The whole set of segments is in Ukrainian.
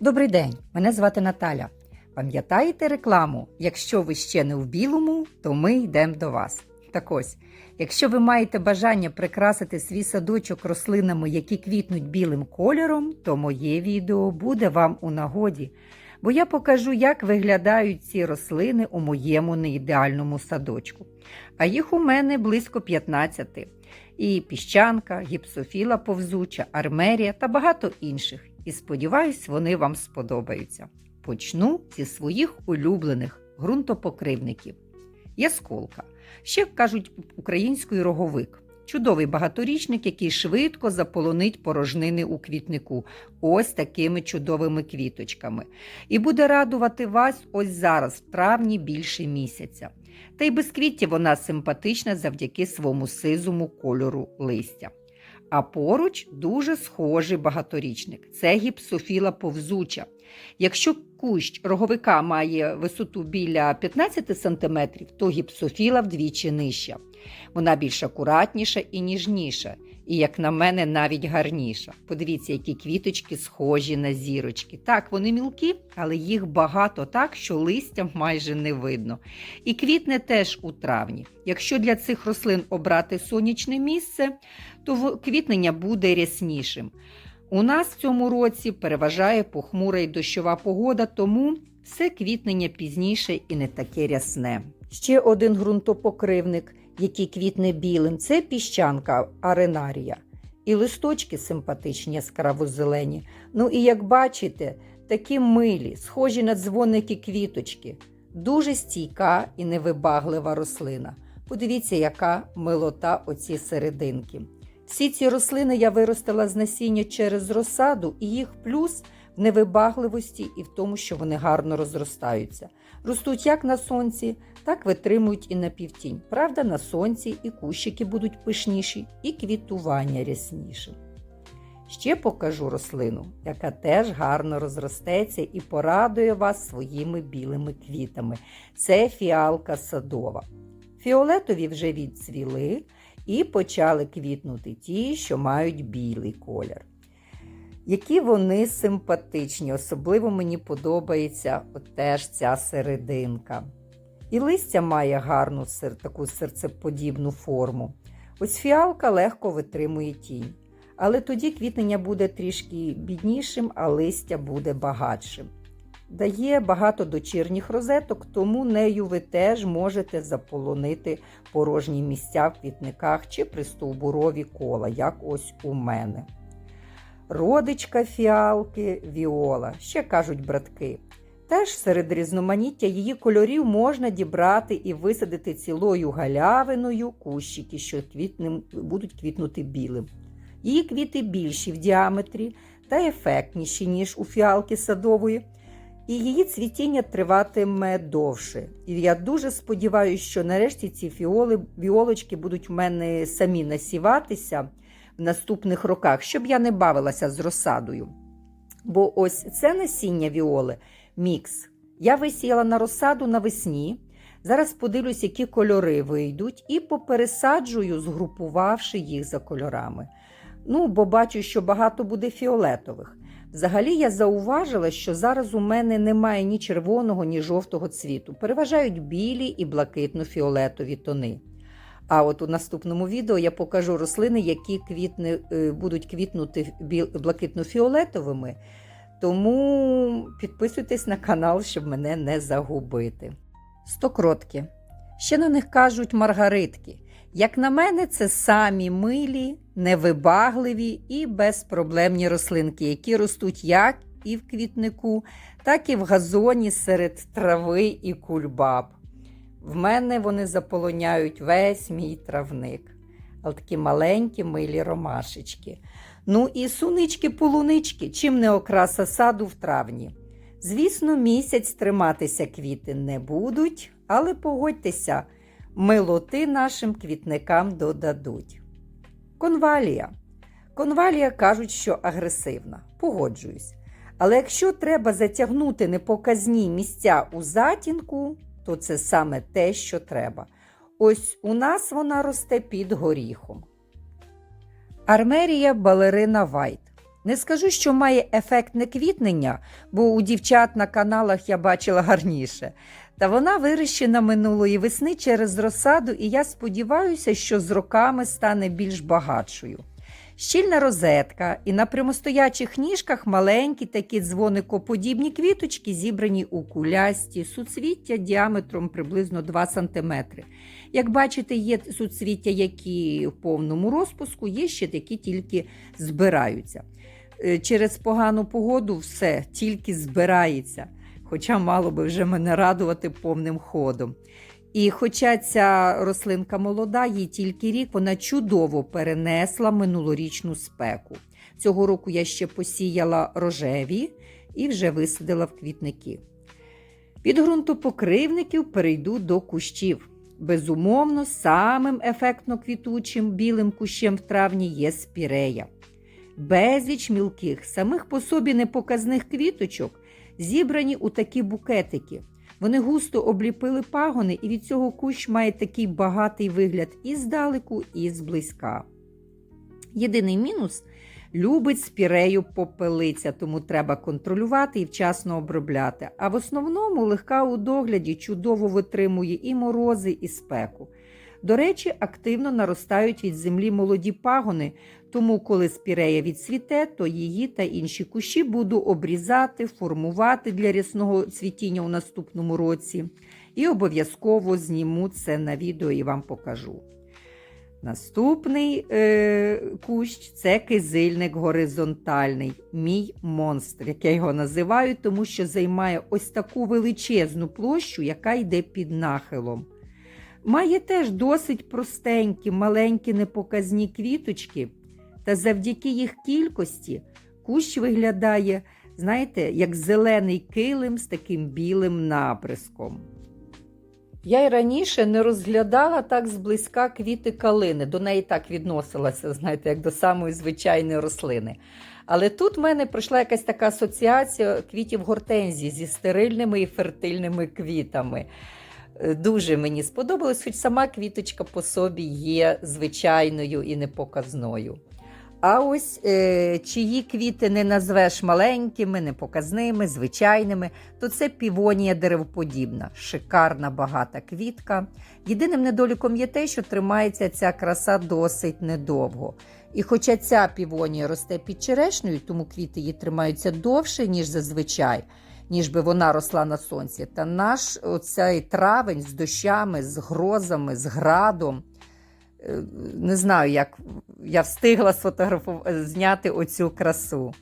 Добрий день, мене звати Наталя. Пам'ятаєте рекламу? Якщо ви ще не в білому, то ми йдемо до вас. Так ось, якщо ви маєте бажання прикрасити свій садочок рослинами, які квітнуть білим кольором, то моє відео буде вам у нагоді. Бо я покажу, як виглядають ці рослини у моєму неідеальному садочку. А їх у мене близько 15. І піщанка, гіпсофіла повзуча, армерія та багато інших. І сподіваюсь, вони вам сподобаються. Почну зі своїх улюблених ґрунтопокривників. Ясколка. Ще кажуть українською роговик. Чудовий багаторічник, який швидко заполонить порожнини у квітнику, ось такими чудовими квіточками. І буде радувати вас ось зараз, в травні більше місяця. Та й без квіття вона симпатична завдяки своєму сизому кольору листя. А поруч дуже схожий багаторічник це гіпсофіла повзуча. Якщо кущ роговика має висоту біля 15 см, то гіпсофіла вдвічі нижча. Вона більш акуратніша і ніжніша, і, як на мене, навіть гарніша. Подивіться, які квіточки схожі на зірочки. Так, вони мілкі, але їх багато так, що листя майже не видно. І квітне теж у травні. Якщо для цих рослин обрати сонячне місце, то квітнення буде ряснішим. У нас в цьому році переважає похмура й дощова погода, тому все квітнення пізніше і не таке рясне. Ще один ґрунтопокривник, який квітне білим, це піщанка аренарія. І листочки симпатичні, яскраво зелені. Ну і як бачите, такі милі, схожі на дзвоники квіточки. Дуже стійка і невибаглива рослина. Подивіться, яка милота оці серединки. Всі ці рослини я виростила з насіння через розсаду, і їх плюс невибагливості і в тому, що вони гарно розростаються. Ростуть як на сонці, так витримують і на півтінь. Правда, на сонці і кущики будуть пишніші, і квітування рясніше. Ще покажу рослину, яка теж гарно розростеться і порадує вас своїми білими квітами. Це фіалка садова. Фіолетові вже відцвіли і почали квітнути ті, що мають білий колір. Які вони симпатичні, особливо мені подобається теж ця серединка. І листя має гарну таку серцеподібну форму. Ось фіалка легко витримує тінь. Але тоді квітнення буде трішки біднішим, а листя буде багатшим. Дає багато дочірніх розеток, тому нею ви теж можете заполонити порожні місця в квітниках чи пристовбурові кола, як ось у мене. Родичка фіалки віола, ще кажуть братки. Теж серед різноманіття її кольорів можна дібрати і висадити цілою галявиною кущики, що квітним, будуть квітнути білим. Її квіти більші в діаметрі та ефектніші, ніж у фіалки садової. І її цвітіння триватиме довше. І я дуже сподіваюся, що нарешті ці фіоли, віолочки будуть в мене самі насіватися в наступних роках, щоб я не бавилася з розсадою. Бо ось це насіння віоли мікс. Я висіяла на розсаду навесні. Зараз подивлюсь, які кольори вийдуть, і попересаджую, згрупувавши їх за кольорами. Ну, бо бачу, що багато буде фіолетових. Взагалі я зауважила, що зараз у мене немає ні червоного, ні жовтого цвіту. Переважають білі і блакитно-фіолетові тони. А от у наступному відео я покажу рослини, які квітни, будуть квітнути блакитно-фіолетовими. Тому підписуйтесь на канал, щоб мене не загубити. Стокротки. Ще на них кажуть маргаритки. Як на мене, це самі милі, невибагливі і безпроблемні рослинки, які ростуть як і в квітнику, так і в газоні серед трави і кульбаб. В мене вони заполоняють весь мій травник, але такі маленькі милі ромашечки. Ну і сунички-полунички, чим не окраса саду в травні. Звісно, місяць триматися квіти не будуть, але погодьтеся, милоти нашим квітникам додадуть. Конвалія. Конвалія кажуть, що агресивна. Погоджуюсь. Але якщо треба затягнути непоказні місця у затінку, то це саме те, що треба. Ось у нас вона росте під горіхом. Армерія балерина Вайт. Не скажу, що має ефектне квітнення, бо у дівчат на каналах я бачила гарніше. Та вона вирощена минулої весни через розсаду, і я сподіваюся, що з роками стане більш багатшою. Щільна розетка, і на прямостоячих ніжках маленькі такі дзвоникоподібні квіточки, зібрані у кулясті, суцвіття діаметром приблизно 2 см. Як бачите, є суцвіття, які в повному розпуску, є ще такі тільки збираються. Е, Через погану погоду все тільки збирається, хоча мало би вже мене радувати повним ходом. І хоча ця рослинка молода, їй тільки рік, вона чудово перенесла минулорічну спеку. Цього року я ще посіяла рожеві і вже висадила в квітники. Від ґрунтопокривників перейду до кущів. Безумовно, самим ефектно квітучим білим кущем в травні є спірея. Безліч мілких, самих по собі непоказних квіточок зібрані у такі букетики. Вони густо обліпили пагони, і від цього кущ має такий багатий вигляд і здалеку, і зблизька. Єдиний мінус любить спірею попелиця, тому треба контролювати і вчасно обробляти. А в основному легка у догляді чудово витримує і морози, і спеку. До речі, активно наростають від землі молоді пагони, тому коли спірея відцвіте, то її та інші кущі буду обрізати, формувати для рясного цвітіння у наступному році. І обов'язково зніму це на відео і вам покажу. Наступний е, кущ це кизильник горизонтальний, мій монстр, як я його називаю, тому що займає ось таку величезну площу, яка йде під нахилом. Має теж досить простенькі, маленькі непоказні квіточки, та завдяки їх кількості кущ виглядає, знаєте, як зелений килим з таким білим наприском. Я й раніше не розглядала так зблизька квіти калини, до неї так відносилася, знаєте, як до самої звичайної рослини. Але тут в мене пройшла якась така асоціація квітів гортензії зі стерильними і фертильними квітами. Е, Дуже мені сподобалось, хоч сама квіточка по собі є звичайною і непоказною. А ось е, чиї квіти не назвеш маленькими, непоказними, звичайними, то це півонія деревоподібна, шикарна багата квітка. Єдиним недоліком є те, що тримається ця краса досить недовго. І хоча ця півонія росте під черешнею, тому квіти її тримаються довше, ніж зазвичай, ніж би вона росла на сонці. Та наш оцей травень з дощами, з грозами, з градом. е, Не знаю, як я встигла зняти оцю красу.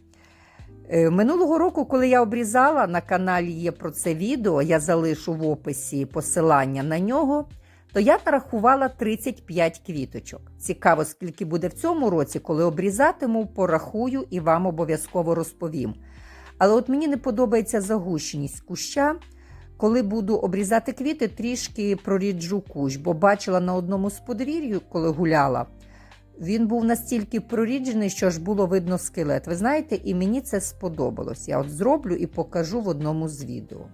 Е, Минулого року, коли я обрізала, на каналі є про це відео, я залишу в описі посилання на нього, то я нарахувала 35 квіточок. Цікаво, скільки буде в цьому році, коли обрізатиму, порахую і вам обов'язково розповім. Але от мені не подобається загущеність куща. Коли буду обрізати квіти, трішки проріджу кущ, бо бачила на одному з подвір'ю, коли гуляла, він був настільки проріджений, що ж було видно скелет. Ви знаєте, і мені це сподобалось. Я от зроблю і покажу в одному з відео.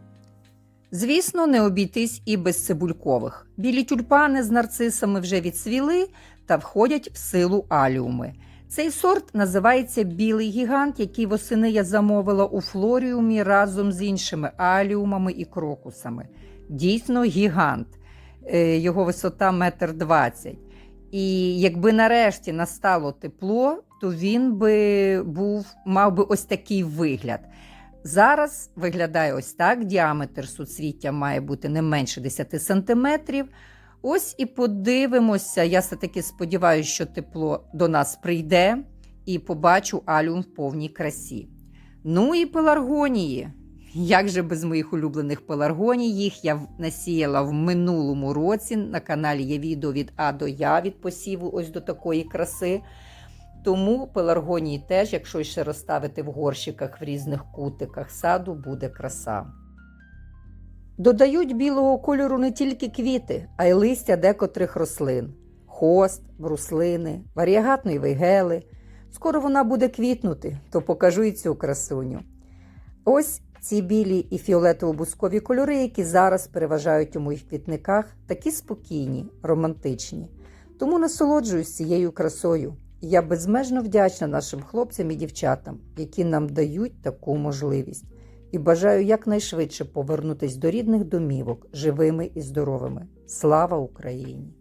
Звісно, не обійтись і без цибулькових. Білі тюльпани з нарцисами вже відсвіли та входять в силу аліуми. Цей сорт називається білий гігант, який восени я замовила у флоріумі разом з іншими аліумами і крокусами. Дійсно, гігант. Е, Його висота метр двадцять. І якби нарешті настало тепло, то він би був, мав би ось такий вигляд. Зараз виглядає ось так. Діаметр суцвіття має бути не менше 10 сантиметрів. Ось і подивимося. Я все-таки сподіваюся, що тепло до нас прийде і побачу алюм в повній красі. Ну і пеларгонії. Як же без моїх улюблених пеларгоній, їх я насіяла в минулому році. На каналі є відео від А до Я від посіву ось до такої краси. Тому пеларгонії теж, якщо ще розставити в горщиках в різних кутиках саду, буде краса. Додають білого кольору не тільки квіти, а й листя декотрих рослин: хост, бруслини, варіагатної вейгели. Скоро вона буде квітнути, то покажу і цю красуню. Ось ці білі і фіолетово-бускові кольори, які зараз переважають у моїх квітниках, такі спокійні, романтичні. Тому насолоджуюсь цією красою. Я безмежно вдячна нашим хлопцям і дівчатам, які нам дають таку можливість, і бажаю якнайшвидше повернутись до рідних домівок живими і здоровими. Слава Україні!